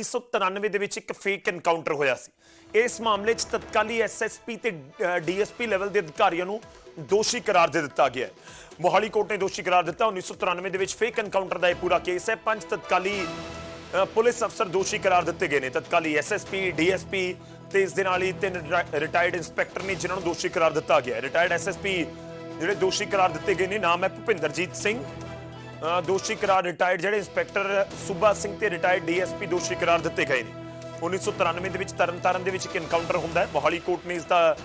1993 ਦੇ ਵਿੱਚ ਇੱਕ ਫੇਕ ਐਨਕਾਊਂਟਰ ਹੋਇਆ ਸੀ। ਇਸ ਮਾਮਲੇ 'ਚ ਤਤਕਾਲੀ ਐਸਐਸਪੀ ਤੇ ਡੀਐਸਪੀ ਲੈਵਲ ਦੇ ਅਧਿਕਾਰੀਆਂ ਨੂੰ ਦੋਸ਼ੀ ਕਰਾਰ ਦੇ ਦਿੱਤਾ ਗਿਆ ਹੈ। ਮੋਹਾਲੀ ਕੋਰਟ ਨੇ ਦੋਸ਼ੀ ਕਰਾਰ ਦਿੱਤਾ 1993 ਦੇ ਵਿੱਚ ਫੇਕ ਐਨਕਾਊਂਟਰ ਦਾ ਇਹ ਪੂਰਾ ਕੇਸ ਹੈ। ਪੰਜ ਤਤਕਾਲੀ ਪੁਲਿਸ ਅਫਸਰ ਦੋਸ਼ੀ ਕਰਾਰ ਦਿੱਤੇ ਗਏ ਨੇ। ਤਤਕਾਲੀ ਐਸਐਸਪੀ ਡੀਐਸਪੀ ਤੇ ਇਸ ਦੇ ਨਾਲ ਹੀ ਤਿੰਨ ਰਿਟਾਇਰਡ ਇੰਸਪੈਕਟਰ ਨੇ ਜਿਨ੍ਹਾਂ ਨੂੰ ਦੋਸ਼ੀ ਕਰਾਰ ਦਿੱਤਾ ਗਿਆ ਹੈ। ਰਿਟਾਇਰਡ ਐਸਐਸਪੀ ਜਿਹੜੇ ਦੋਸ਼ੀ ਕਰਾਰ ਦਿੱਤੇ ਗਏ ਨੇ, ਨਾਮ ਹੈ ਭੁਪਿੰਦਰਜੀਤ ਸਿੰਘ ਦੋਸ਼ੀ ਕਰਾਰ ਰਿਟਾਇਰਡ ਜਿਹੜੇ ਇੰਸਪੈਕਟਰ ਸੁਭਾ ਸਿੰਘ ਤੇ ਰਿਟਾਇਰਡ ਡੀਐਸਪੀ ਦੋਸ਼ੀ ਕਰਾਰ ਦਿੱਤੇ ਗਏ ਨੇ। 1993 ਦੇ ਵਿੱਚ ਤਰਨਤਾਰਨ ਦੇ ਵਿੱਚ ਇੱਕ ਇਨਕਾਊਂਟਰ ਹੁੰਦਾ ਹੈ। ਮੋਹਾਲੀ ਕੋਰਟ ਨੇ ਇਸ ਦਾ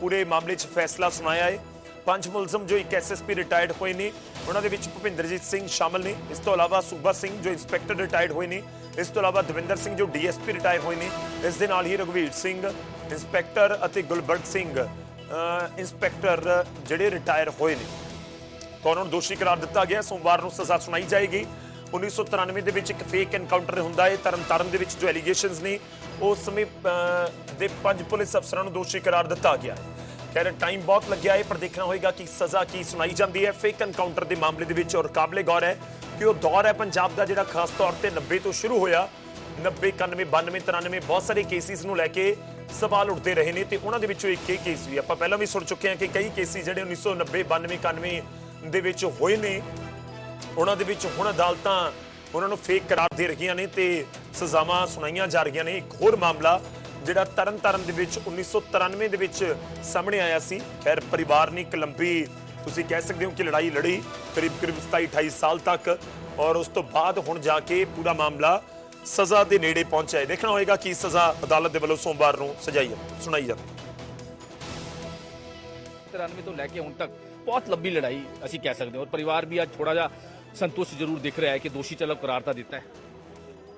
ਪੂਰੇ ਮਾਮਲੇ 'ਚ ਫੈਸਲਾ ਸੁਣਾਇਆ ਹੈ। ਪੰਜ ਮੁਲਜ਼ਮ ਜੋ ਇੱਕ ਐਸਐਸਪੀ ਰਿਟਾਇਰਡ ਹੋਏ ਨੇ, ਉਹਨਾਂ ਦੇ ਵਿੱਚ ਭੁਪਿੰਦਰਜੀਤ ਸਿੰਘ ਸ਼ਾਮਲ ਨੇ। ਇਸ ਤੋਂ ਇਲਾਵਾ ਸੁਭਾ ਸਿੰਘ ਜੋ ਇੰਸਪੈਕਟਰ ਰਿਟਾਇਰਡ ਹੋਏ ਨੇ, ਇਸ ਤੋਂ ਇਲਾਵਾ ਦਵਿੰਦਰ ਸਿੰਘ ਜੋ ਡੀਐਸਪੀ ਰਿਟਾਇਰ ਹੋਏ ਨੇ, ਇਸ ਦੇ ਨਾਲ ਹੀ ਰਘਵੀਰ ਸਿੰਘ, ਇੰਸਪੈਕਟਰ ਅਤੇ ਗੁਲਬਰਗ ਸਿੰਘ ਇੰਸਪੈਕਟਰ ਜਿਹੜੇ ਰਿਟਾਇਰ ਹੋਏ ਨੇ। ਕੌਣ ਨੂੰ ਦੋਸ਼ੀ ਕਰਾਰ ਦਿੱਤਾ ਗਿਆ? ਸੋਮਵਾਰ ਨੂੰ ਸਜ਼ਾ ਸੁਣਾਈ ਜਾਏਗੀ। 1993 ਦੇ ਵਿੱਚ ਇੱਕ ਫੇਕ ਐਨਕਾਊਂਟਰ ਹੁੰਦਾ ਹੈ। ਤਰਨਤਾਰਨ ਦੇ ਵਿੱਚ ਜੋ ਐਲੀਗੇਸ਼ਨਸ ਨੇ ਉਸ ਸਮੇਂ ਦੇ ਪੰਜ ਪੁਲਿਸ ਅਫਸਰਾਂ ਨੂੰ ਦੋਸ਼ੀ ਕਰਾਰ ਦਿੱਤਾ ਗਿਆ ਹੈ। ਖੈਰ ਟਾਈਮ ਬਹੁਤ ਲੱਗਿਆ ਹੈ, ਪਰ ਦੇਖਣਾ ਹੋਏਗਾ ਕਿ ਸਜ਼ਾ ਕੀ ਸੁਣਾਈ ਜਾਂਦੀ ਹੈ। ਫੇਕ ਐਨਕਾਊਂਟਰ ਦੇ ਮਾਮਲੇ ਦੇ ਵਿੱਚ ਔਰ ਕਾਬਲੇ ਗੌਰ ਹੈ ਕਿ ਉਹ ਦੌਰ ਹੈ ਪੰਜਾਬ ਦਾ, ਜਿਹੜਾ ਖਾਸ ਤੌਰ ਤੇ 90 ਤੋਂ ਸ਼ੁਰੂ ਹੋਇਆ। 90 91 92 93 ਬਹੁਤ ਸਾਰੇ ਕੇਸਿਸ ਨੂੰ ਲੈ ਕੇ ਸਵਾਲ ਉੱਠਦੇ ਰਹੇ ਨੇ ਤੇ ਉਹਨਾਂ ਦੇ ਵਿੱਚੋਂ ਇੱਕ ਇਹ ਕੇਸ ਵੀ ਆਪਾਂ ਪਹਿਲਾਂ ਵੀ ਸੁਣ ਚੁੱਕੇ ਹਾਂ ਕਿ ਕਈ ਕੇਸਿਸ ਜਿਹੜੇ 1990 92 91 ਦੇ ਵਿੱਚ ਹੋਏ ਨੇ। ਉਹਨਾਂ ਦੇ ਵਿੱਚ ਹੁਣ ਅਦਾਲਤਾਂ ਉਹਨਾਂ ਨੂੰ ਫੇਕ ਕਰਾਰ ਦੇ ਰਹੀਆਂ ਨੇ ਤੇ ਸਜ਼ਾਵਾਂ ਸੁਣਾਈਆਂ ਜਾ ਰਹੀਆਂ ਨੇ। ਇੱਕ ਹੋਰ ਮਾਮਲਾ ਜਿਹੜਾ ਤਰਨਤਾਰਨ ਦੇ ਵਿੱਚ 1993 ਦੇ ਵਿੱਚ ਸਾਹਮਣੇ ਆਇਆ ਸੀ। ਖੈਰ, ਪਰਿਵਾਰ ਨੇ ਇੱਕ ਲੰਬੀ, ਤੁਸੀਂ ਕਹਿ ਸਕਦੇ ਹੋ ਕਿ ਲੜਾਈ ਲੜੀ, ਕਰੀਬ ਕਰੀਬ 27 28 ਸਾਲ ਤੱਕ ਔਰ ਉਸ ਤੋਂ ਬਾਅਦ ਹੁਣ ਜਾ ਕੇ ਪੂਰਾ ਮਾਮਲਾ ਸਜ਼ਾ ਦੇ ਨੇੜੇ ਪਹੁੰਚਿਆ ਹੈ। ਦੇਖਣਾ ਹੋਏਗਾ ਕਿ ਸਜ਼ਾ ਅਦਾਲਤ ਦੇ ਵੱਲੋਂ ਸੋਮਵਾਰ ਨੂੰ ਸਜਾਈ ਹੈ ਸੁਣਾਈ ਜਾਂਦੀ 93 ਤੋਂ ਲੈ ਕੇ ਹੁਣ ਤੱਕ ਬਹੁਤ ਲੰਬੀ ਲੜਾਈ ਅਸੀਂ ਕਹਿ ਸਕਦੇ ਹਾਂ ਔਰ ਪਰਿਵਾਰ ਵੀ ਅੱਜ ਥੋੜਾ ਜਿਹਾ ਸੰਤੁਸ਼ਟ ਜ਼ਰੂਰ ਦਿਖ ਰਿਹਾ ਹੈ ਕਿ ਦੋਸ਼ੀ ਚਲੋ ਕਰਾਰ ਤਾਂ ਦਿੱਤਾ ਹੈ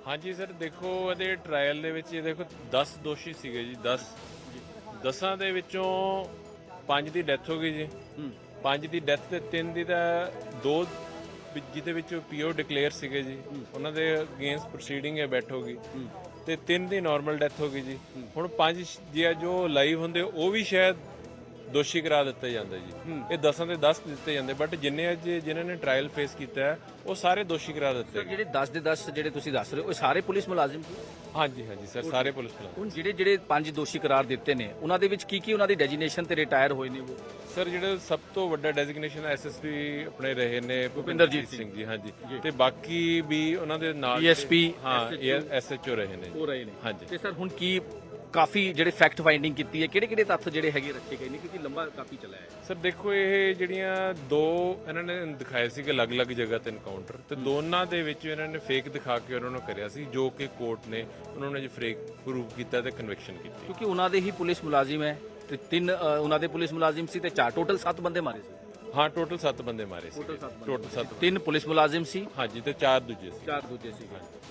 ਹਾਂਜੀ ਸਰ ਦੇਖੋ ਇਹਦੇ ਟ੍ਰਾਇਲ ਦੇ ਵਿੱਚ ਇਹ ਦੇਖੋ 10 ਦੋਸ਼ੀ ਸੀਗੇ ਜੀ 10 ਦਸਾਂ ਦੇ ਵਿੱਚੋਂ 5 ਦੀ ਡੈਥ ਹੋ ਗਈ ਜੀ 5 ਦੀ ਡੈਥ ਤੇ 3 ਦੀ ਤਾਂ ਦੋ ਵੀ ਜਿਹਦੇ ਵਿੱਚ ਪੀਓ ਡਿਕਲੇਅਰ ਸੀਗੇ ਜੀ ਉਹਨਾਂ ਦੇ ਅਗੇਂਸਟ ਪ੍ਰੋਸੀਡਿੰਗ ਹੈ ਬੈਠ ਹੋ ਗਈ ਤੇ 3 ਦੀ ਨਾਰਮਲ ਡੈਥ ਹੋ ਗਈ ਜੀ ਹੁਣ 5 ਜੇ ਜੋ ਲਾਈਵ ਹੁੰਦੇ ਉਹ ਵੀ ਸ਼ਾਇਦ ਦੋਸ਼ੀ ਕਰਾ ਦਿੱਤੇ ਜਾਂਦੇ ਜੀ। ਇਹ 10 ਦੇ 10 ਦਿੱਤੇ ਜਾਂਦੇ ਬਟ ਜਿੰਨੇ ਅੱਜ ਜਿਨ੍ਹਾਂ ਨੇ ਟ੍ਰਾਇਲ ਫੇਸ ਕੀਤਾ ਹੈ ਉਹ ਸਾਰੇ ਦੋਸ਼ੀ ਕਰਾ ਦਿੱਤੇ ਜਿਹੜੇ 10 ਦੇ 10 ਜਿਹੜੇ ਤੁਸੀਂ ਦੱਸ ਰਹੇ ਹੋ ਉਹ ਸਾਰੇ ਪੁਲਿਸ ਮੁਲਾਜ਼ਮ ਹਾਂਜੀ ਹਾਂਜੀ ਸਰ ਸਾਰੇ ਪੁਲਿਸ ਮੁਲਾਜ਼ਮ। ਹੁਣ ਜਿਹੜੇ ਜਿਹੜੇ ਪੰਜ ਦੋਸ਼ੀ ਕਰਾਰ ਦਿੱਤੇ ਨੇ ਉਹਨਾਂ ਦੇ ਵਿੱਚ ਕੀ ਕੀ ਉਹਨਾਂ ਦੀ ਡੈਜੀਨੇਸ਼ਨ ਤੇ ਰਿਟਾਇਰ ਹੋਏ ਨੇ ਉਹ? ਸਰ ਜਿਹੜਾ ਸਭ ਤੋਂ ਵੱਡਾ ਡੈਜ਼ਿਗਨੇਸ਼ਨ ਐਸਐਸਪੀ ਆਪਣੇ ਰਹੇ ਨੇ ਭੁਪਿੰਦਰਜੀਤ ਸਿੰਘ ਜੀ ਹਾਂਜੀ। ਤੇ ਬਾਕੀ ਵੀ ਉਹਨਾਂ ਦੇ ਨਾਲ DSP, ਹਾਂ ਐਸਐਚਓ ਰਹੇ ਨੇ ਜੀ। ਹੋ ਰਹੇ ਨੇ। ਹਾਂਜੀ। ਤੇ ਸਰ ਹੁਣ ਕੀ ਕਾਫੀ ਜਿਹੜੇ ਫੈਕਟ ਫਾਈਂਡਿੰਗ ਕੀਤੀ ਹੈ ਕਿਹੜੇ ਕਿਹੜੇ ਤੱਥ ਜਿਹੜੇ ਹੈਗੇ ਰੱਖੇ ਗਏ ਨੇ ਕਿਉਂਕਿ ਲੰਬਾ ਕਾਫੀ ਚੱਲਿਆ ਹੈ। ਸਰ ਦੇਖੋ ਇਹ ਜਿਹੜੀਆਂ ਦੋ ਇਹਨਾਂ ਨੇ ਦਿਖਾਏ ਸੀ ਕਿ ਅਲੱਗ-ਅਲੱਗ ਜਗ੍ਹਾ ਤੇ ਐਨਕਾਊਂਟਰ ਤੇ ਦੋਨਾਂ ਦੇ ਵਿੱਚ ਇਹਨਾਂ ਨੇ ਫੇਕ ਦਿਖਾ ਕੇ ਉਹਨਾਂ ਨੂੰ ਕਰਿਆ ਸੀ ਜੋ ਕਿ ਕੋਰਟ ਨੇ ਉਹਨਾਂ ਨੇ ਜੀ ਫੇਕ ਪ੍ਰੂਵ ਕੀਤਾ ਤੇ ਕਨਵਿਕਸ਼ਨ ਕੀਤੀ। ਕਿਉਂਕਿ ਉਹਨਾਂ ਦੇ ਹੀ ਪੁਲਿਸ ਮੁਲਾਜ਼ਮ ਹੈ ਤੇ ਤਿੰਨ ਉਹਨਾਂ ਦੇ ਪੁਲਿਸ ਮੁਲਾਜ਼ਮ ਸੀ ਤੇ ਚਾਰ ਟੋਟਲ 7 ਬੰਦੇ ਮਾਰੇ ਸੀ। ਹਾਂ ਟੋਟਲ 7 ਬੰਦੇ ਮਾਰੇ ਸੀ। ਸੱਤ। ਟੋਟਲ 7 ਤਿੰਨ ਪੁਲਿਸ ਮੁਲਾਜ਼ਮ ਸੀ। ਹਾਂਜੀ ਤੇ ਚਾਰ ਦੂਜੇ ਸੀ। ਚਾਰ ਦੂਜੇ ਸੀ।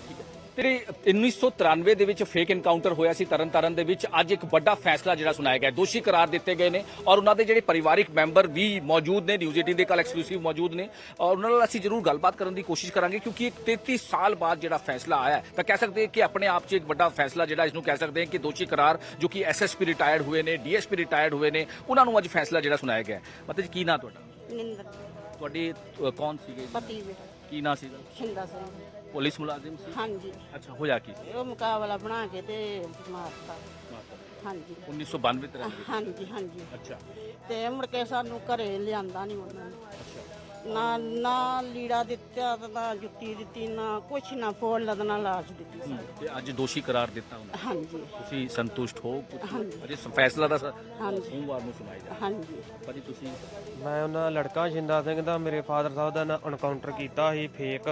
ਠੀਕ ਹੈ। ਤੇ 1993 ਦੇ ਵਿੱਚ ਫੇਕ ਐਨਕਾਊਂਟਰ ਹੋਇਆ ਸੀ ਤਰਨਤਾਰਨ ਦੇ ਵਿੱਚ ਅੱਜ ਇੱਕ ਵੱਡਾ ਫੈਸਲਾ ਜਿਹੜਾ ਸੁਣਾਇਆ ਗਿਆ। ਦੋਸ਼ੀ ਕਰਾਰ ਦਿੱਤੇ ਗਏ ਨੇ ਔਰ ਉਹਨਾਂ ਦੇ ਜਿਹੜੇ ਪਰਿਵਾਰਿਕ ਮੈਂਬਰ ਵੀ ਮੌਜੂਦ ਨੇ ਨਿਊਜ਼ 18 ਦੇ ਕੱਲ ਐਕਸਕਲੂਸਿਵ ਮੌਜੂਦ ਨੇ ਔਰ ਉਹਨਾਂ ਨਾਲ ਅਸੀਂ ਜ਼ਰੂਰ ਗੱਲਬਾਤ ਕਰਨ ਦੀ ਕੋਸ਼ਿਸ਼ ਕਰਾਂਗੇ ਕਿਉਂਕਿ ਇੱਕ 33 ਸਾਲ ਬਾਅਦ ਜਿਹੜਾ ਫੈਸਲਾ ਆਇਆ ਤਾਂ ਕਹਿ ਸਕਦੇ ਹਾਂ ਕਿ ਆਪਣੇ ਆਪ 'ਚ ਇੱਕ ਵੱਡਾ ਫੈਸਲਾ ਜਿਹੜਾ ਇਸ ਨੂੰ ਕਹਿ ਸਕਦੇ ਹਾਂ ਕਿ ਦੋਸ਼ੀ ਕਰਾਰ ਜੋ ਕਿ ਐਸਐਸਪੀ ਰਿਟਾਇਰਡ ਹੋਏ ਨੇ ਡੀਐਸਪੀ ਰਿਟਾਇਰਡ ਹੋਏ ਨੇ ਉਹਨਾਂ ਨੂੰ ਅੱਜ ਫੈਸਲਾ ਜਿਹੜਾ ਸੁਣਾਇਆ ਗਿਆ। ਮਤਲਬ ਕੀ ਨਾਂ ਤੁਹਾਡਾ ਨਿੰਦਰ ਤੁਹਾਡੇ ਕੌਣ ਸੀਗੇ? ਪਤੀ ਮੇਰਾ ਕੀ ਨਾਂ ਸੀਗਾ? ਸ਼ਿੰਦਾ ਸਿੰਘ ਪੁਲਿਸ ਮੁਲਾਜ਼ਮ ਸੀ? ਹਾਂਜੀ। ਅੱਛਾ ਹੋਇਆ ਕੀ ਸੀ? ਉਹ ਮੁਕਾਬਲਾ ਬਣਾ ਕੇ ਤੇ ਮਾਰਤਾ। ਹਾਂਜੀ। 1992 ਤਰ੍ਹਾਂ ਦੀ ਹਾਂਜੀ ਹਾਂਜੀ। ਅੱਛਾ। ਤੇ ਮੁੜ ਕੇ ਸਾਨੂੰ ਘਰੇ ਲਿਆਂਦਾ ਨਹੀਂ ਉਹਨਾਂ ਨੇ। ਨਾ ਨਾ ਲੀੜਾ ਦਿੱਤਾ ਤੇ ਨਾ ਜੁੱਤੀ ਦਿੱਤੀ ਨਾ ਕੁਛ ਨਾ ਫੋਲ ਲਦਨਾ ਲਾਸ਼ ਦਿੱਤੀ। ਤੇ ਅੱਜ ਦੋਸ਼ੀ ਕਰਾਰ ਦਿੱਤਾ ਉਹਨਾਂ। ਹਾਂਜੀ। ਤੁਸੀਂ ਸੰਤੁਸ਼ਟ ਹੋ ਹਾਂਜੀ। ਅਜੇ ਫੈਸਲਾ ਦਾ ਸ- ਹਾਂਜੀ। ਸੋਮਵਾਰ ਨੂੰ ਸੁਣਾਇਆ ਜਾ ਹਾਂਜੀ। ਭਾਜੀ ਤੁਸੀਂ? ਮੈਂ ਉਹਨਾਂ ਲੜਕਾ ਸ਼ਿੰਦਾ ਸਿੰਘ ਦਾ ਮੇਰੇ ਫਾਦਰ ਸਾਹਿਬ ਦਾ ਐਨਕਾਊਂਟਰ ਕੀਤਾ ਸੀ ਫੇਕ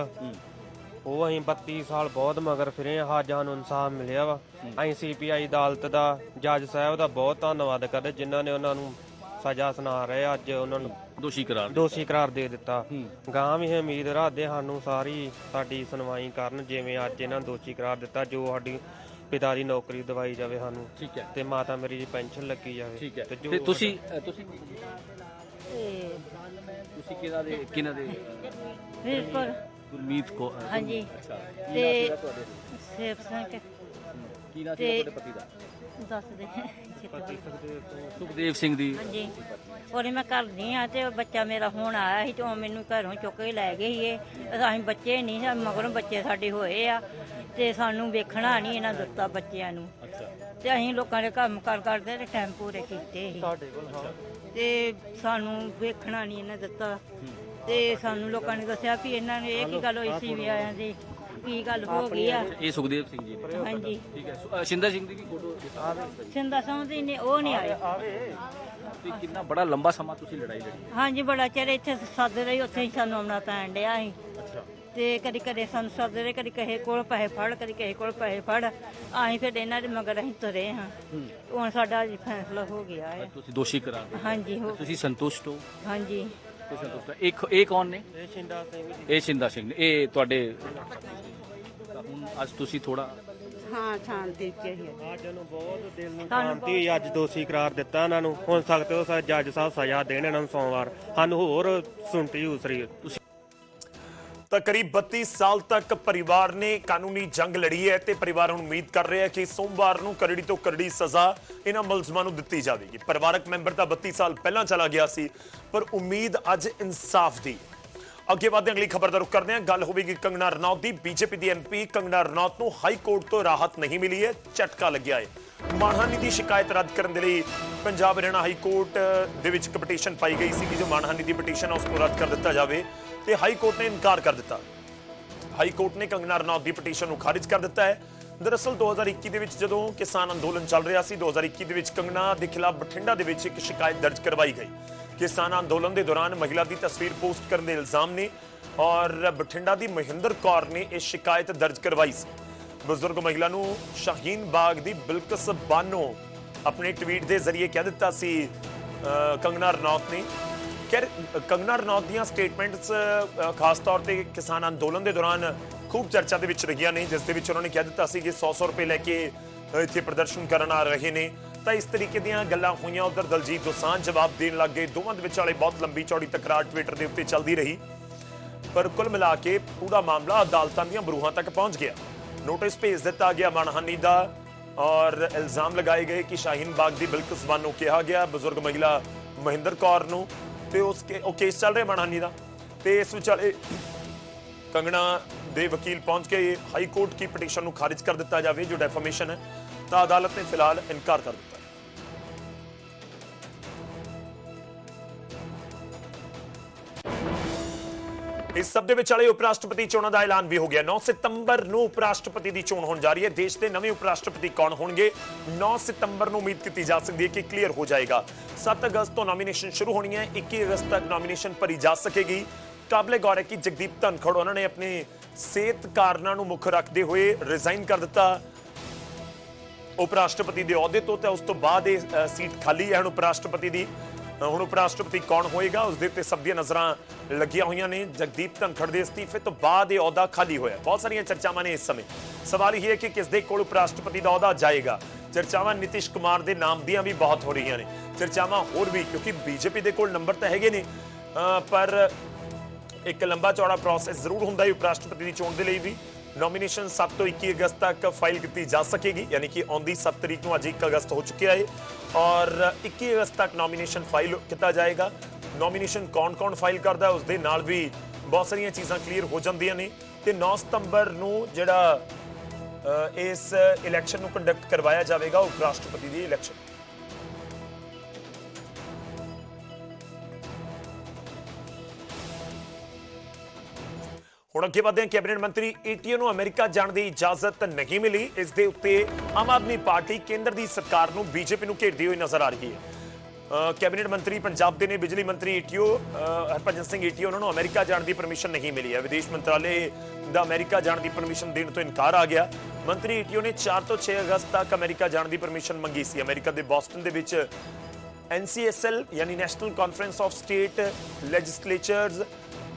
ਉਹ ਅਸੀਂ 32 ਸਾਲ ਬਹੁਤ ਮਗਰ ਫਿਰੇ ਹਾਂ ਅੱਜ ਸਾਨੂੰ ਇਨਸਾਫ ਮਿਲਿਆ ਵਾ। ਅਸੀਂ ਸੀਪੀਆਈ ਅਦਾਲਤ ਦਾ ਜੱਜ ਸਾਹਿਬ ਦਾ ਬਹੁਤ ਧੰਨਵਾਦ ਕਰਦੇ ਜਿਨ੍ਹਾਂ ਨੇ ਉਹਨਾਂ ਨੂੰ ਸਜ਼ਾ ਸੁਣਾ ਰਹੇ ਅੱਜ ਉਹਨਾਂ ਨੂੰ ਦੋਸ਼ੀ ਕਰਾਰ ਦੋਸ਼ੀ ਕਰਾਰ ਦੇ ਦਿੱਤਾ। ਗਾਂ ਵੀ ਅਸੀਂ ਉਮੀਦ ਰੱਖਦੇ ਸਾਨੂੰ ਸਾਰੀ ਸਾਡੀ ਸੁਣਵਾਈ ਕਰਨ ਜਿਵੇਂ ਅੱਜ ਇਹਨਾਂ ਨੂੰ ਦੋਸ਼ੀ ਕਰਾਰ ਦਿੱਤਾ ਜੋ ਸਾਡੀ ਪਿਤਾ ਦੀ ਨੌਕਰੀ ਦਵਾਈ ਜਾਵੇ ਸਾਨੂੰ। ਠੀਕ ਹੈ। ਤੇ ਮਾਤਾ ਮੇਰੀ ਦੀ ਪੈਨਸ਼ਨ ਲੱਗੀ ਜਾਵੇ। ਠੀਕ ਹੈ। ਤੇ ਜੋ ਤੇ ਤੁਸੀਂ ਅ, ਤੁਸੀਂ ਤੇ ਤੁਸੀਂ ਕਿਹਨਾਂ ਦੇ ਕਿਹਨਾਂ ਦੇ? ਵੀਰਪੁਰ ਗੁਰਮੀਤ ਕੋ ਹਾਂਜੀ। ਅੱਛਾ। ਤੇ ਤੁਹਾਡੇ? ਸੇਬ ਸਿੰਘ। ਕੀ ਨਾਂ ਤੇ- ਤੁਹਾਡੇ ਪਤੀ ਦਾ? ਸੁਖਦੇਵ ਸਿੰਘ ਦੀ। ਹਾਂਜੀ। ਉਹਨੇ ਮੈਂ ਨਹੀਂ ਆ ਤੇ ਉਹ ਬੱਚਾ ਮੇਰਾ ਹੁਣ ਆਇਆ ਸੀ ਤੇ ਉਹ ਮੈਨੂੰ ਘਰੋਂ ਚੁੱਕ ਕੇ ਲੈ ਗਏ ਸੀ ਇਹ ਅਸੀਂ ਬੱਚੇ ਨਹੀਂ ਸੀ ਮਗਰੋਂ ਬੱਚੇ ਸਾਡੇ ਹੋਏ ਆ ਤੇ ਸਾਨੂੰ ਵੇਖਣਾ ਨਹੀਂ ਇਹਨਾਂ ਦਿੱਤਾ ਬੱਚਿਆਂ ਨੂੰ। ਤੇ ਅਸੀਂ ਲੋਕਾਂ ਦੇ ਕੰਮ ਕਰ ਕਰਦੇ ਤੇ ਟਾਈਮ ਪੂਰੇ ਕੀਤੇ ਸੀ। ਤੇ ਸਾਨੂੰ ਵੇਖਣਾ ਨਹੀਂ ਇਹਨਾਂ ਦਿੱਤਾ। ਤੇ ਸਾਨੂੰ ਲੋਕਾਂ ਨੇ ਦੱਸਿਆ ਵੀ ਇਹਨਾਂ ਨੇ ਇਹ ਕੀ ਗੱਲ ਹੋਈ ਸੀ ਵੀ ਆਇਆਂ ਦੀ। ਕੀ ਗੱਲ ਹੋ ਗਈ ਆ? ਇਹ ਸੁਖਦੇਵ ਸਿੰਘ ਜੀ ਨੇ। ਹਾਂਜੀ। ਠੀਕ ਹੈ। ਸੁ- ਅ, ਸ਼ਿੰਦਾ ਸਿੰਘ ਦੀ ਵੀ ਫੋਟੋ ਸਿੰਦਾ ਸਮਝਦੀ ਨੇ ਉਹ ਨਹੀਂ ਆਏ। ਤੇ ਕਿੰਨਾ ਬੜਾ ਲੰਬਾ ਸਮਾਂ ਤੁਸੀਂ ਲੜਾਈ ਲੜੀ। ਹਾਂਜੀ ਬੜਾ ਚਿਰ ਇੱਥੇ ਸੱਦ ਰਹੀ ਉੱਥੇ ਹੀ ਸਾਨੂੰ ਆਉਣਾ ਪੈਣ ਡਿਆ ਸੀ। ਤੇ ਕਦੀ ਕਦੇ ਸਾਨੂੰ ਸੱਦ ਰਹੇ ਕਦੀ ਕਿਸੇ ਕੋਲ ਪੈਸੇ ਫੜ ਕਦੀ ਕਿਸੇ ਕੋਲ ਪੈਸੇ ਫੜ। ਅਸੀਂ ਫਿਰ ਇਹਨਾਂ ਦੇ ਮਗਰ ਅਸੀਂ ਤੁਰੇ ਹਾਂ। ਹੁਣ ਸਾਡਾ ਅੱਜ ਫੈਸਲਾ ਹੋ ਗਿਆ ਹੈ। ਤੁਸੀਂ ਦੋਸ਼ੀ ਕਰਾਰ ਹਾਂਜੀ ਹੋ ਤੁਸੀਂ ਸੰਤੁਸ਼ਟ ਹੋ? ਹਾਂਜੀ। ਤੇ ਸੰਤੁਸ਼ਟ ਹੋ ਇੱਕ ਇਹ ਕੌਣ ਨੇ? ਇਹ ਸ਼ਿੰਦਾ ਸਿੰਘ ਜੀ। ਇਹ ਸ਼ਿੰਦਾ ਸਿੰਘ ਨੇ। ਇਹ ਤੁਹਾਡੇ ਹੁਣ ਅੱਜ ਤੁਸੀਂ ਥੋੜਾ ਹਾਂ ਸ਼ਾਂਤੀ ਚ ਹੀ ਹੈ। ਅੱਜ ਨੂੰ ਬਹੁਤ ਦਿਲ ਨੂੰ ਸਾਨੂੰ ਸ਼ਾਂਤੀ ਹੋਈ ਅੱਜ ਦੋਸ਼ੀ ਕਰਾਰ ਦਿੱਤਾ ਇਹਨਾਂ ਨੂੰ। ਹੁਣ ਸਖਤ ਤੋਂ ਸਖਤ ਜੱਜ ਸਾਹਿਬ ਸਜ਼ਾ ਦੇਣ ਇਹਨਾਂ ਨੂੰ ਸੋਮਵਾਰ। ਸਾਨੂੰ ਹੋਰ ਸੁਣਤੀ ਉਸਰੀ ਤਾਂ ਕਰੀਬ 32 ਸਾਲ ਤੱਕ ਪਰਿਵਾਰ ਨੇ ਕਾਨੂੰਨੀ ਜੰਗ ਲੜੀ ਹੈ ਤੇ ਪਰਿਵਾਰ ਹੁਣ ਉਮੀਦ ਕਰ ਰਿਹਾ ਹੈ ਕਿ ਸੋਮਵਾਰ ਨੂੰ ਕਰੜੀ ਤੋਂ ਕਰੜੀ ਸਜ਼ਾ ਇਹਨਾਂ ਮੁਲਜ਼ਮਾਂ ਨੂੰ ਦਿੱਤੀ ਜਾਵੇਗੀ। ਪਰਿਵਾਰਕ ਮੈਂਬਰ ਤਾਂ 32 ਸਾਲ ਪਹਿਲਾਂ ਚਲਾ ਗਿਆ ਸੀ, ਪਰ ਉਮੀਦ ਅੱਜ ਇਨਸਾਫ ਦੀ ਹੈ। ਅੱਗੇ ਵਧਦੇ ਅਗਲੀ ਖਬਰ ਦਾ ਰੁਖ ਕਰਦੇ ਹਾਂ। ਗੱਲ ਹੋਵੇਗੀ ਕੰਗਨਾ ਰਣੌਤ ਦੀ। ਬੀਜੇਪੀ ਦੀ ਐਮਪੀ ਕੰਗਨਾ ਰਣੌਤ ਨੂੰ ਹਾਈ ਕੋਰਟ ਤੋਂ ਰਾਹਤ ਨਹੀਂ ਮਿਲੀ ਹੈ, ਝਟਕਾ ਲੱਗਿਆ ਹੈ। ਮਾਨਹਾਨੀ ਦੀ ਸ਼ਿਕਾਇਤ ਰੱਦ ਕਰਨ ਦੇ ਲਈ ਪੰਜਾਬ ਹਰਿਆਣਾ ਹਾਈ ਕੋਰਟ ਦੇ ਵਿੱਚ ਇੱਕ ਪਟੀਸ਼ਨ ਪਾਈ ਗਈ ਸੀ ਕਿ ਜੋ ਮਾਨਹਾਨੀ ਦੀ ਪਟੀਸ਼ਨ ਹੈ ਉਸ ਨੂੰ ਰੱਦ ਕਰ ਦਿੱਤਾ ਜਾਵੇ ਤੇ ਹਾਈ ਕੋਰਟ ਨੇ ਇਨਕਾਰ ਕਰ ਦਿੱਤਾ। ਹਾਈ ਕੋਰਟ ਨੇ ਕੰਗਨਾ ਰਣੌਤ ਦੀ ਪਟੀਸ਼ਨ ਨੂੰ ਖਾਰਿਜ ਕਰ ਦਿੱਤਾ ਹੈ। ਦਰਅਸਲ 2021 ਦੇ ਵਿੱਚ ਜਦੋਂ ਕਿਸਾਨ ਅੰਦੋਲਨ ਚੱਲ ਰਿਹਾ ਸੀ 2021 ਦੇ ਵਿੱਚ ਕੰਗਨਾ ਦੇ ਖਿਲਾਫ ਬਠਿੰਡਾ ਦੇ ਵਿੱਚ ਇੱਕ ਸ਼ਿਕਾਇਤ ਦਰਜ ਕਰਵਾਈ ਗਈ। ਕਿਸਾਨ ਅੰਦੋਲਨ ਦੇ ਦੌਰਾਨ ਮਹਿਲਾ ਦੀ ਤਸਵੀਰ ਪੋਸਟ ਕਰਨ ਦੇ ਇਲਜ਼ਾਮ ਨੇ ਔਰ ਬਠਿੰਡਾ ਦੀ ਮਹਿੰਦਰ ਕੌਰ ਨੇ ਇਹ ਸ਼ਿਕਾਇਤ ਦਰਜ ਕਰਵਾਈ ਸੀ। ਬਜ਼ੁਰਗ ਮਹਿਲਾ ਨੂੰ ਸ਼ਾਹੀਨ ਬਾਗ ਦੀ ਬਿਲਕਸ ਬਾਨੋ ਆਪਣੇ ਟਵੀਟ ਦੇ ਜ਼ਰੀਏ ਕਹਿ ਦਿੱਤਾ ਸੀ ਅਹ, ਕੰਗਨਾ ਰਣੌਤ ਨੇ। ਖੈਰ ਕੰਗਨਾ ਰਣੌਤ ਦੀਆਂ ਸਟੇਟਮੈਂਟਸ ਖਾਸ ਤੌਰ ਤੇ ਕਿਸਾਨ ਅੰਦੋਲਨ ਦੇ ਦੌਰਾਨ ਖੂਬ ਚਰਚਾ ਦੇ ਵਿੱਚ ਰਹੀਆਂ ਨੇ ਜਿਸ ਦੇ ਵਿੱਚ ਉਹਨਾਂ ਨੇ ਕਹਿ ਦਿੱਤਾ ਸੀ ਕਿ 100-100 ਰੁਪਏ ਲੈ ਕੇ ਇੱਥੇ ਪ੍ਰਦਰਸ਼ਨ ਕਰਨ ਆ ਰਹੇ ਨੇ। ਤਾਂ ਇਸ ਤਰੀਕੇ ਦੀਆਂ ਗੱਲਾਂ ਹੋਈਆਂ ਉਧਰ ਦਲਜੀਤ ਦੋਸਾਂਝ ਜਵਾਬ ਦੇਣ ਲੱਗੇ ਦੋਵਾਂ ਦੇ ਵਿਚਾਲੇ ਬਹੁਤ ਲੰਬੀ ਚੌੜੀ ਤਕਰਾਰ ਟਵਿੱਟਰ ਦੇ ਉੱਤੇ ਚੱਲਦੀ ਰਹੀ। ਪਰ ਕੁੱਲ ਮਿਲਾ ਕੇ ਪੂਰਾ ਮਾਮਲਾ ਅਦਾਲਤਾਂ ਦੀਆਂ ਬਰੂਹਾਂ ਤੱਕ ਪਹੁੰਚ ਗਿਆ। ਨੋਟਿਸ ਭੇਜ ਦਿੱਤਾ ਗਿਆ ਮਾਨਹਾਨੀ ਦਾ ਔਰ ਇਲਜ਼ਾਮ ਲਗਾਏ ਗਏ ਕਿ ਸ਼ਾਹੀਨ ਬਾਗ ਦੀ ਬਿਲਕਸ ਨੂੰ ਕਿਹਾ ਗਿਆ ਬਜ਼ੁਰਗ ਮਹਿਲਾ ਮਹਿੰਦਰ ਕੌਰ ਨੂੰ ਤੇ ਉਸ ਕੇ ਉਹ ਕੇਸ ਚੱਲ ਰਿਹਾ ਮਾਨਹਾਨੀ ਦਾ ਤੇ ਇਸ ਵਿਚਾਲੇ ਕੰਗਣਾ ਦੇ ਵਕੀਲ ਪਹੁੰਚ ਕੇ ਹਾਈ ਕੋਰਟ ਕੀ ਪਟੀਸ਼ਨ ਨੂੰ ਖਾਰਜ ਕਰ ਦਿੱਤਾ ਜਾਵੇ, ਜੋ ਡੈਫਾਮੇਸ਼ਨ ਹੈ, ਤਾਂ ਅਦਾਲਤ ਨੇ ਫਿਲਹਾਲ ਇਨਕਾਰ ਕਰ ਦਿੱਤਾ। ਇਸ ਸਭ ਦੇ ਵਿਚਾਲੇ ਉਪ ਰਾਸ਼ਟਰਪਤੀ ਚੋਣਾਂ ਦਾ ਐਲਾਨ ਵੀ ਹੋ ਗਿਆ। 9 ਸਤੰਬਰ ਨੂੰ ਉਪ ਰਾਸ਼ਟਰਪਤੀ ਦੀ ਚੋਣ ਹੋਣ ਜਾ ਰਹੀ ਹੈ। ਦੇਸ਼ ਦੇ ਨਵੇਂ ਉਪ ਰਾਸ਼ਟਰਪਤੀ ਕੌਣ ਹੋਣਗੇ? 9 ਸਤੰਬਰ ਨੂੰ ਉਮੀਦ ਕੀਤੀ ਜਾ ਸਕਦੀ ਹੈ ਕਿ ਕਲੀਅਰ ਹੋ ਜਾਏਗਾ। 7 ਅਗਸਤ ਤੋਂ ਨੋਮੀਨੇਸ਼ਨ ਸ਼ੁਰੂ ਹੋਣੀ ਹੈ। 21 ਅਗਸਤ ਤੱਕ ਨੋਮੀਨੇਸ਼ਨ ਭਰੀ ਜਾ ਸਕੇਗੀ। ਕਾਬਲੇ ਗੌਰ ਹੈ ਕਿ ਜਗਦੀਪ ਧਨਖੜ ਉਹਨਾਂ ਨੇ ਆਪਣੇ ਸਿਹਤ ਕਾਰਨਾਂ ਨੂੰ ਮੁੱਖ ਰੱਖਦੇ ਹੋਏ ਰਿਜ਼ਾਈਨ ਕਰ ਦਿੱਤਾ। ਉਪ ਰਾਸ਼ਟਰਪਤੀ ਦੇ ਅਹੁਦੇ ਤੋਂ ਤੇ ਉਸ ਤੋਂ ਬਾਅਦ ਇਹ ਸੀਟ ਖਾਲੀ ਹੈ। ਹੁਣ ਉਪ ਰਾਸ਼ਟਰਪਤੀ ਦੀ ਹੁਣ ਉਪ ਰਾਸ਼ਟਰਪਤੀ ਕੌਣ ਹੋਏਗਾ? ਉਸ ਦੇ ਉੱਤੇ ਸਭ ਦੀਆਂ ਨਜ਼ਰਾਂ ਲੱਗੀਆਂ ਹੋਈਆਂ ਨੇ। ਜਗਦੀਪ ਧਨਖੜ ਦੇ ਅਸਤੀਫੇ ਤੋਂ ਬਾਅਦ ਇਹ ਅਹੁਦਾ ਖਾਲੀ ਹੋਇਆ। ਬਹੁਤ ਸਾਰੀਆਂ ਚਰਚਾਵਾਂ ਨੇ ਇਸ ਸਮੇਂ। ਸਵਾਲ ਇਹ ਹੈ ਕਿ ਕਿਸ ਦੇ ਕੋਲ ਉਪ ਰਾਸ਼ਟਰਪਤੀ ਦਾ ਅਹੁਦਾ ਜਾਏਗਾ? ਚਰਚਾਵਾਂ ਨਿਤਿਸ਼ ਕੁਮਾਰ ਦੇ ਨਾਮ ਦੀਆਂ ਵੀ ਬਹੁਤ ਹੋ ਰਹੀਆਂ ਨੇ। ਚਰਚਾਵਾਂ ਹੋਰ ਵੀ, ਕਿਉਂਕਿ ਬੀਜੇਪੀ ਦੇ ਕੋਲ ਨੰਬਰ ਤਾਂ ਹੈਗੇ ਨੇ। ਪਰ ਇੱਕ ਲੰਬਾ ਚੌੜਾ ਪ੍ਰੋਸੈਸ ਜ਼ਰੂਰ ਹੁੰਦਾ ਹੈ ਉਪ ਰਾਸ਼ਟਰਪਤੀ ਦੀ ਚੋਣ ਦੇ ਲਈ ਵੀ। ਨੋਮੀਨੇਸ਼ਨ 7 ਤੋਂ 21 ਅਗਸਤ ਤੱਕ ਫਾਈਲ ਕੀਤੀ ਜਾ ਸਕੇਗੀ, ਯਾਨੀ ਕਿ ਆਉਂਦੀ 7 ਤਰੀਕ ਨੂੰ ਅੱਜ 1 ਅਗਸਤ ਹੋ ਚੁੱਕਿਆ ਹੈ। ਔਰ 21 ਅਗਸਤ ਤੱਕ ਨੋਮੀਨੇਸ਼ਨ ਫਾਈਲ ਕੀਤਾ ਜਾਏਗਾ। ਨੋਮੀਨੇਸ਼ਨ ਕੌਣ-ਕੌਣ ਫਾਈਲ ਕਰਦਾ ਉਸ ਦੇ ਨਾਲ ਵੀ ਬਹੁਤ ਸਾਰੀਆਂ ਚੀਜ਼ਾਂ ਕਲੀਅਰ ਹੋ ਜਾਂਦੀਆਂ ਨੇ। ਤੇ 9 ਸਤੰਬਰ ਨੂੰ ਜਿਹੜਾ ਇਸ ਇਲੈਕਸ਼ਨ ਨੂੰ ਕੰਡਕਟ ਕਰਵਾਇਆ ਜਾਵੇਗਾ ਉਪ ਰਾਸ਼ਟਰਪਤੀ ਦੀ ਇਲੈਕਸ਼ਨ ਹੁਣ ਅੱਗੇ ਵਧਦੇ ਹਾਂ। ਕੈਬਨਿਟ ਮੰਤਰੀ ਈਟੀਓ ਨੂੰ ਅਮਰੀਕਾ ਜਾਣ ਦੀ ਇਜਾਜ਼ਤ ਨਹੀਂ ਮਿਲੀ। ਇਸ ਦੇ ਉੱਤੇ ਆਮ ਆਦਮੀ ਪਾਰਟੀ ਕੇਂਦਰ ਦੀ ਸਰਕਾਰ ਨੂੰ ਬੀਜੇਪੀ ਨੂੰ ਘੇਰਦੀ ਹੋਈ ਨਜ਼ਰ ਆ ਰਹੀ ਹੈ। ਕੈਬਨਿਟ ਮੰਤਰੀ ਪੰਜਾਬ ਦੇ ਨੇ ਬਿਜਲੀ ਮੰਤਰੀ ਈਟੀਓ ਅ, ਹਰਭਜਨ ਸਿੰਘ ਈਟੀਓ ਉਹਨਾਂ ਨੂੰ ਅਮਰੀਕਾ ਜਾਣ ਦੀ ਪਰਮਿਸ਼ਨ ਨਹੀਂ ਮਿਲੀ ਹੈ। ਵਿਦੇਸ਼ ਮੰਤਰਾਲੇ ਦਾ ਅਮਰੀਕਾ ਜਾਣ ਦੀ ਪਰਮਿਸ਼ਨ ਦੇਣ ਤੋਂ ਇਨਕਾਰ ਆ ਗਿਆ। ਮੰਤਰੀ ਈਟੀਓ ਨੇ 4 ਤੋਂ 6 ਅਗਸਤ ਤੱਕ ਅਮਰੀਕਾ ਜਾਣ ਦੀ ਪਰਮਿਸ਼ਨ ਮੰਗੀ ਸੀ। ਅਮਰੀਕਾ ਦੇ ਬੋਸਟਨ ਦੇ ਵਿੱਚ NCSL ਯਾਨੀ National Conference of State Legislatures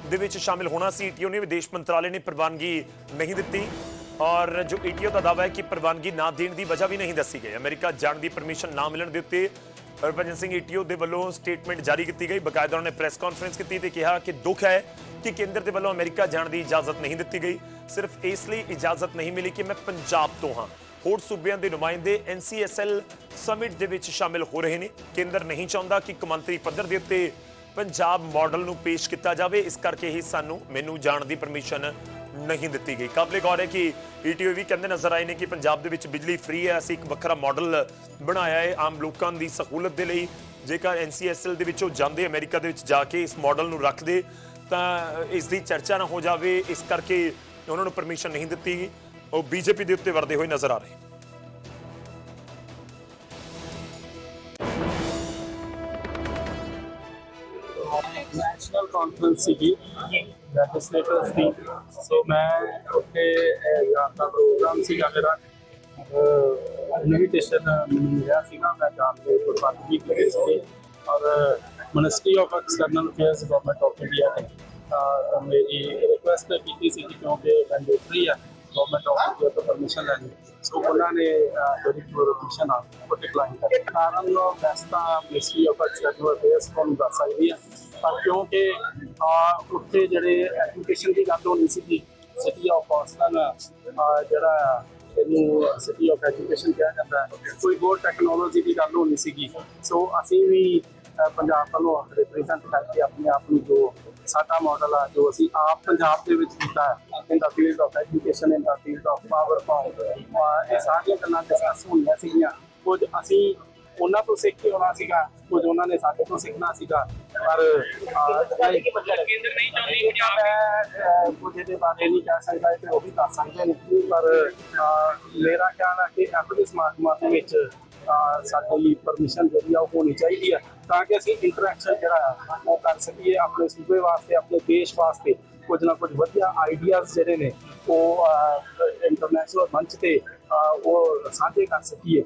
ਦੇ ਵਿੱਚ ਸ਼ਾਮਿਲ ਹੋਣਾ ਸੀ। ਈਟੀਓ ਨੇ ਵਿਦੇਸ਼ ਮੰਤਰਾਲੇ ਨੇ ਪ੍ਰਵਾਨਗੀ ਨਹੀਂ ਦਿੱਤੀ। ਔਰ ਜੋ ਈਟੀਓ ਦਾ ਦਾਅਵਾ ਹੈ ਕਿ ਪ੍ਰਵਾਨਗੀ ਨਾ ਦੇਣ ਦੀ ਵਜ੍ਹਾ ਵੀ ਨਹੀਂ ਦੱਸੀ ਗਈ। ਅਮਰੀਕਾ ਜਾਣ ਦੀ ਪਰਮਿਸ਼ਨ ਨਾ ਮਿਲਣ ਦੇ ਉੱਤੇ ਹਰਭਜਨ ਸਿੰਘ ਈਟੀਓ ਦੇ ਵੱਲੋਂ ਸਟੇਟਮੈਂਟ ਜਾਰੀ ਕੀਤੀ ਗਈ। ਬਕਾਇਦਾ ਉਹਨਾਂ ਨੇ ਪ੍ਰੈਸ ਕਾਨਫਰੰਸ ਕੀਤੀ ਤੇ ਕਿਹਾ ਕਿ ਦੁੱਖ ਹੈ ਕਿ ਕੇਂਦਰ ਦੇ ਵੱਲੋਂ ਅਮਰੀਕਾ ਜਾਣ ਦੀ ਇਜਾਜ਼ਤ ਨਹੀਂ ਦਿੱਤੀ ਗਈ। ਸਿਰਫ ਇਸ ਲਈ ਇਜਾਜ਼ਤ ਨਹੀਂ ਮਿਲੀ ਕਿ ਮੈਂ ਪੰਜਾਬ ਤੋਂ ਹਾਂ। ਹੋਰ ਸੂਬਿਆਂ ਦੇ ਨੁਮਾਇੰਦੇ ਐਨਸੀਐਸਐਲ ਸਮਿਟ ਦੇ ਵਿੱਚ ਸ਼ਾਮਿਲ ਹੋ ਰਹੇ ਨੇ। ਕੇਂਦਰ ਨਹੀਂ ਚਾਹੁੰਦਾ ਕਿ ਕੌਮਾਂਤਰੀ ਪੱਧਰ ਦੇ ਉੱਤੇ ਪੰਜਾਬ ਮਾਡਲ ਨੂੰ ਪੇਸ਼ ਕੀਤਾ ਜਾਵੇ। ਇਸ ਕਰਕੇ ਹੀ ਸਾਨੂੰ ਮੈਨੂੰ ਜਾਣ ਦੀ ਪਰਮਿਸ਼ਨ ਨਹੀਂ ਦਿੱਤੀ ਗਈ। ਕਾਬਲੇ ਗੌਰ ਹੈ ਕਿ ਈਟੀਓ ਵੀ ਕਹਿੰਦੇ ਨਜ਼ਰ ਆਏ ਨੇ ਕਿ ਪੰਜਾਬ ਦੇ ਵਿੱਚ ਬਿਜਲੀ ਫ੍ਰੀ ਹੈ। ਅਸੀਂ ਇੱਕ ਵੱਖਰਾ ਮਾਡਲ ਬਣਾਇਆ ਹੈ। ਆਮ ਲੋਕਾਂ ਦੀ ਸਹੂਲਤ ਦੇ ਲਈ ਜੇਕਰ ਐਨਸੀਐਸਐਲ ਦੇ ਵਿੱਚੋਂ ਜਾਂਦੇ ਅਮਰੀਕਾ ਦੇ ਵਿੱਚ ਜਾ ਕੇ ਇਸ ਮਾਡਲ ਨੂੰ ਰੱਖਦੇ, ਤਾਂ ਇਸ ਦੀ ਚਰਚਾ ਨਾ ਹੋ ਜਾਵੇ। ਇਸ ਕਰਕੇ ਉਹਨਾਂ ਨੂੰ ਪਰਮਿਸ਼ਨ ਨਹੀਂ ਦਿੱਤੀ ਗਈ। ਉਹ ਬੀਜੇਪੀ ਦੇ ਉੱਤੇ ਵਰਦੇ ਹੋਏ ਨਜ਼ਰ ਆ ਰਹੇ ਨੈਸ਼ਨਲ ਕਾਨਫਰੰਸ ਸੀਗੀ ਲੈਜਿਸਲੇਟਰਸ ਦੀ ਸੋ। ਮੈਂ ਉੱਥੇ ਜਾਣ ਦਾ ਪ੍ਰੋਗਰਾਮ ਸੀਗਾ ਮੇਰਾ। ਇਨਵੀਟੇਸ਼ਨ ਮੈਨੂੰ ਮਿਲਿਆ ਸੀਗਾ ਮੈਂ ਜਾਣ ਦੇ ਗੁਰਬਾਣੀ ਵੀ ਕਰੀ ਸੀ ਔਰ Ministry of External Affairs Government of India ਨੇ ਅਹ, ਮੇਰੀ ਰਿਕੁਐਸਟ ਕੀਤੀ ਸੀ ਕਿਉਂਕਿ ਮੈਂਡੇਟਰੀ ਹੈ ਗਵਰਨਮੈਂਟ ਆਫ ਇੰਡੀਆ ਤੋਂ ਪਰਮਿਸ਼ਨ ਲੈਣੀ ਸੋ ਉਹਨਾਂ ਨੇ ਜਿਹੜੀ ਪਰਮਿਸ਼ਨ ਆ ਉਹ ਡਿਕਲਾਈਨ ਕਰ ਦਿੱਤੀ। ਕਾਰਨ ਵੈਸਤਾ ਮਿਨਿਸਟਰੀ ਆਫ ਐਕਸਟਰਨਲ ਅਫੇਅਰਸ ਨੂੰ ਦੱਸ ਸਕਦੀ ਹੈ ਪਰ ਕਿਉਂਕਿ ਉੱਥੇ ਜਿਹੜੇ ਐਜੂਕੇਸ਼ਨ ਦੀ ਗੱਲ ਹੋਣੀ ਸੀ ਸਿਟੀ ਆਫ ਬੋਸਟਨ ਜਿਹੜਾ ਇਹਨੂੰ ਸਿਟੀ ਆਫ ਐਜੂਕੇਸ਼ਨ ਕਿਹਾ ਜਾਂਦਾ। ਕੋਈ ਹੋਰ ਟੈਕਨੋਲੋਜੀ ਦੀ ਗੱਲ ਹੋਣੀ ਸੀਗੀ। ਸੋ ਅਸੀਂ ਵੀ ਪੰਜਾਬ ਵੱਲੋਂ ਰਿਪਰੈਜ਼ੈਂਟ ਕਰਕੇ ਆਪਣੇ ਆਪ ਨੂੰ ਜੋ ਸਾਡਾ ਮਾਡਲ ਆ ਜੋ ਅਸੀਂ ਆਪ ਪੰਜਾਬ ਦੇ ਵਿੱਚ ਕੀਤਾ ਹੈ in the field of education in the field of power pound ਇਹ ਸਾਰੀਆਂ ਗੱਲਾਂ ਡਿਸਕਸ ਹੋਣੀਆਂ ਸੀਗੀਆਂ। ਕੁਝ ਅਸੀਂ ਉਹਨਾਂ ਤੋਂ ਸਿੱਖ ਕੇ ਆਉਣਾ ਸੀਗਾ ਕੁਝ ਉਹਨਾਂ ਨੇ ਸਾਡੇ ਤੋਂ ਸਿੱਖਣਾ ਸੀਗਾ ਪਰ ਕੇਂਦਰ ਨਹੀਂ ਚਾਹੁੰਦੀ ਮੈਂ ਕੁਝ ਇਹਦੇ ਬਾਰੇ ਨਹੀਂ ਕਹਿ ਸਕਦਾ ਤੇ ਉਹ ਵੀ ਦੱਸ ਸਕਦੇ ਨੇ। ਪਰ ਮੇਰਾ ਖਿਆਲ ਹੈ ਕਿ ਜਿਹੇ ਸਮਾਗਮਾਂ ਦੇ ਵਿੱਚ ਸਾਡੇ ਲਈ ਪਰਮਿਸ਼ਨ ਜਿਹੜੀ ਆ ਉਹ ਹੋਣੀ ਚਾਹੀਦੀ ਆ ਤਾਂ ਕਿ ਅਸੀਂ ਇੰਟਰੈਕਸ਼ਨ ਜਿਹੜਾ ਆ, ਉਹ ਕਰ ਸਕੀਏ ਆਪਣੇ ਸੂਬੇ ਵਾਸਤੇ, ਆਪਣੇ ਦੇਸ਼ ਵਾਸਤੇ। ਕੁਝ ਨਾ ਕੁਝ ਵਧੀਆ ਆਈਡੀਆਜ਼ ਜਿਹੜੇ ਨੇ, ਉਹ ਇੰਟਰਨੈਸ਼ਨਲ ਮੰਚ ਤੇ ਉਹ ਸਾਂਝੇ ਕਰ ਸਕੀਏ।